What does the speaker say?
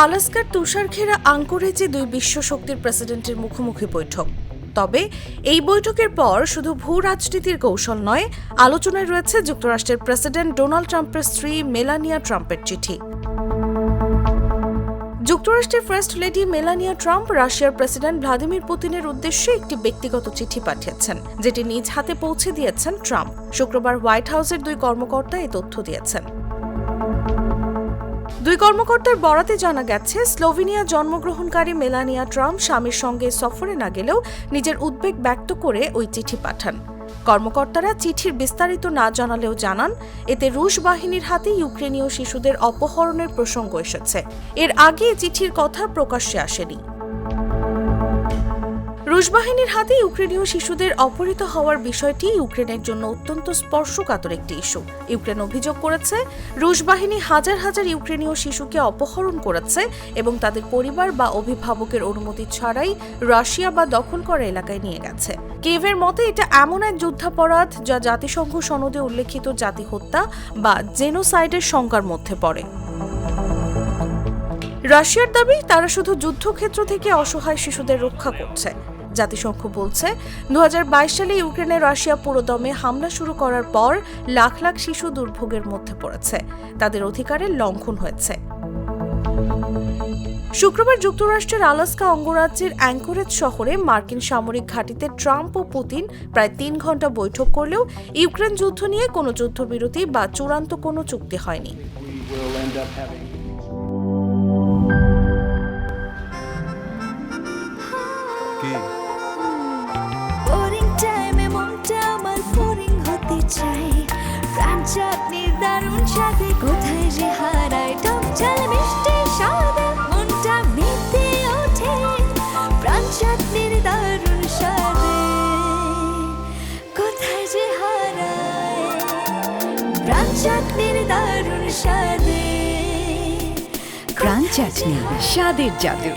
আলাস্কার তুষার ঘেরা আঙ্কোরেজে দুই বিশ্ব শক্তির প্রেসিডেন্টের মুখোমুখি বৈঠক। তবে এই বৈঠকের পর শুধু ভূ রাজনীতির কৌশল নয়, আলোচনায় রয়েছে যুক্তরাষ্ট্রের প্রেসিডেন্ট ডোনাল্ড ট্রাম্পের স্ত্রী মেলানিয়া ট্রাম্পের চিঠি। যুক্তরাষ্ট্রের ফার্স্ট লেডি মেলানিয়া ট্রাম্প রাশিয়ার প্রেসিডেন্ট ভ্লাদিমির পুতিনের উদ্দেশ্যে একটি ব্যক্তিগত চিঠি পাঠিয়েছেন, যেটি নিজ হাতে পৌঁছে দিয়েছেন ট্রাম্প। শুক্রবার হোয়াইট হাউসের দুই কর্মকর্তা এই তথ্য দিয়েছেন। দুই কর্মকর্তার বরাতে জানা গেছে, স্লোভেনিয়া জন্মগ্রহণকারী মেলানিয়া ট্রাম্প স্বামীর সঙ্গে সফরে না গেলেও নিজের উদ্বেগ ব্যক্ত করে ওই চিঠি পাঠান। কর্মকর্তারা চিঠির বিস্তারিত না জানালেও জানান, এতে রুশ বাহিনীর হাতে ইউক্রেনীয় শিশুদের অপহরণের প্রসঙ্গ এসেছে। এর আগে চিঠির কথা প্রকাশ্যে আসেনি। রুশ বাহিনীর হাতে ইউক্রেনীয় শিশুদের অপহৃত হওয়ার বিষয়টি ইউক্রেনের জন্য অত্যন্ত স্পর্শকাতর একটি ইস্যু। ইউক্রেন অভিযোগ করেছে, রুশ বাহিনী হাজার হাজার ইউক্রেনীয় শিশুকে অপহরণ করেছে এবং তাদের পরিবার বা অভিভাবকের অনুমতি ছাড়াই রাশিয়া বা দখল করা এলাকায় নিয়ে গেছে। কেভের মতে, এটা এমন এক যুদ্ধাপরাধ যা জাতিসংঘ সনদে উল্লেখিত জাতি হত্যা বা জেনোসাইডের সংজ্ঞার মধ্যে পড়ে। রাশিয়ার দাবি, তারা শুধু যুদ্ধক্ষেত্র থেকে অসহায় শিশুদের রক্ষা করছে। জাতিসংঘ বলছে দু হাজার বাইশ সালে ইউক্রেনে রাশিয়া পুরোদমে হামলা শুরু করার পর লাখ লাখ শিশু দুর্ভোগের মধ্যে পড়েছে। তাদের অধিকারের লঙ্ঘন হয়েছে। শুক্রবার যুক্তরাষ্ট্রের আলাস্কা অঙ্গরাজ্যের অ্যাঙ্করেজ শহরে মার্কিন সামরিক ঘাঁটিতে ট্রাম্প ও পুতিন প্রায় তিন ঘণ্টা বৈঠক করলেও ইউক্রেন যুদ্ধ নিয়ে কোনো যুদ্ধবিরতি বা চূড়ান্ত কোনো চুক্তি হয়নি। চাই। প্রাণ চাটনির দারুণ স্বাদে কোথায় যে হারায় টক ঝাল মিষ্টি স্বাদে মনটা মেতে ওঠে। প্রাণ চাটনির দারুণ স্বাদে কোথায় যে হারায়। প্রাণ চাটনির দারুণ স্বাদে প্রাণ চাটনি স্বাদের জাদু।